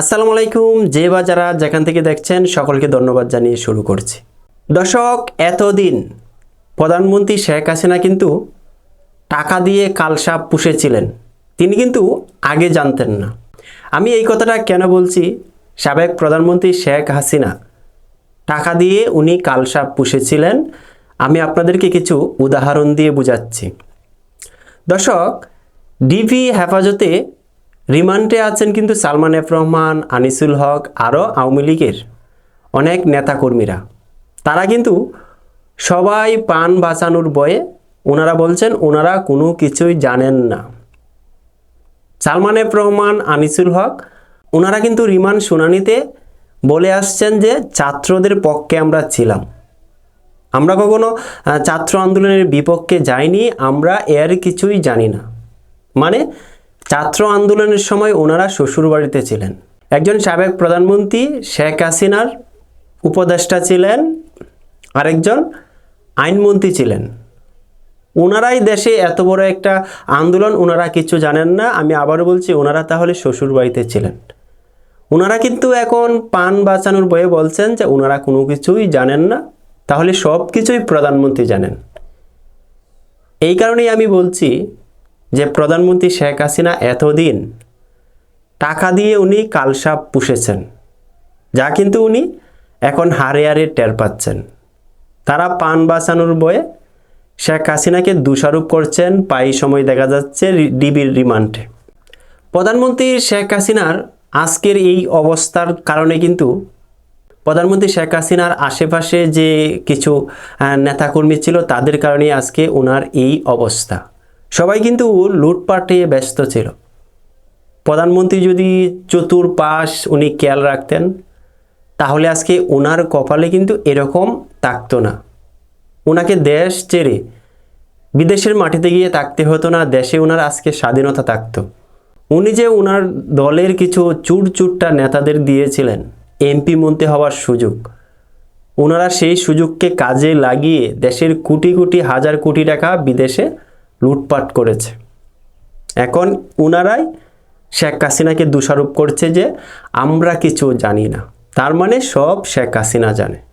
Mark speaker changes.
Speaker 1: আসসালামু আলাইকুম, যে বা যারা যেখান থেকে দেখছেন, সকলকে ধন্যবাদ জানিয়ে শুরু করছি। দর্শক, এতদিন প্রধানমন্ত্রী শেখ হাসিনা কিন্তু টাকা দিয়ে কালসাপ পুষেছিলেন। তিনি কিন্তু আগে জানতেন না। আমি এই কথাটা কেন বলছি? সাবেক প্রধানমন্ত্রী শেখ হাসিনা টাকা দিয়ে উনি কালসাপ পুষেছিলেন। আমি আপনাদেরকে কিছু উদাহরণ দিয়ে বুঝাচ্ছি। দর্শক ডিভি হেফাজতে রিমান্ডে আছেন কিন্তু সালমান এফ রহমান, আনিসুল হক আরও আওয়ামী লীগের অনেক নেতাকর্মীরা। তারা কিন্তু সবাই প্রাণ বাঁচানোর বয়ে ওনারা বলছেন ওনারা কোনো কিছুই জানেন না। সালমান এফ রহমান, আনিসুল হক, ওনারা কিন্তু রিমান্ড শুনানিতে বলে আসছেন যে ছাত্রদের পক্ষে আমরা ছিলাম। আমরা কখনো ছাত্র আন্দোলনের বিপক্ষে যাইনি, আমরা এর কিছুই জানি না। মানে ছাত্র আন্দোলনের সময় ওনারা শ্বশুরবাড়িতে ছিলেন। একজন সাবেক প্রধানমন্ত্রী শেখ হাসিনার উপদেষ্টা ছিলেন, আরেকজন আইনমন্ত্রী ছিলেন। ওনারাই দেশে এত বড় একটা আন্দোলন, ওনারা কিছু জানেন না, আমি আবারও বলছি, ওনারা তাহলে শ্বশুরবাড়িতে ছিলেন। ওনারা কিন্তু এখন পান বাঁচানোর বয়ে বলছেন যে ওনারা কোনো কিছুই জানেন না, তাহলে সব কিছুই প্রধানমন্ত্রী জানেন। এই কারণেই আমি বলছি যে প্রধানমন্ত্রী শেখ হাসিনা এতদিন টাকা দিয়ে উনি কালসাপ পুষেছেন, যা কিন্তু উনি এখন হারে হারে টের পাচ্ছেন। তারা পান বাঁচানোর বয়ে শেখ হাসিনাকে দোষারোপ করছেন পাই সময় দেখা যাচ্ছে ডিবির রিমান্ডে। প্রধানমন্ত্রী শেখ হাসিনার আজকের এই অবস্থার কারণে কিন্তু প্রধানমন্ত্রী শেখ হাসিনার আশেপাশে যে কিছু নেতাকর্মী ছিল, তাদের কারণে আজকে ওনার এই অবস্থা। সবাই কিন্তু লুটপাটে ব্যস্ত ছিল। প্রধানমন্ত্রী যদি চতুর পাশ উনি খেয়াল রাখতেন, তাহলে আজকে ওনার কপালে কিন্তু এরকম থাকতো না। ওনাকে দেশ ছেড়ে বিদেশের মাটিতে গিয়ে থাকতে হতো না, দেশে ওনার আজকে স্বাধীনতা থাকতো। উনি যে ওনার দলের কিছু চুর চুরটা নেতাদের দিয়েছিলেন, এমপি মন্ত্রী হওয়ার সুযোগ ওনারা সেই সুযোগকে কাজে লাগিয়ে দেশের কোটি কোটি, হাজার কোটি টাকা বিদেশে লুটপাট করেছে। এখন উনারাই শেখ হাসিনাকে দোষারোপ করছে যে আমরা কিছু জানি না। তার মানে সব শেখ হাসিনা জানে।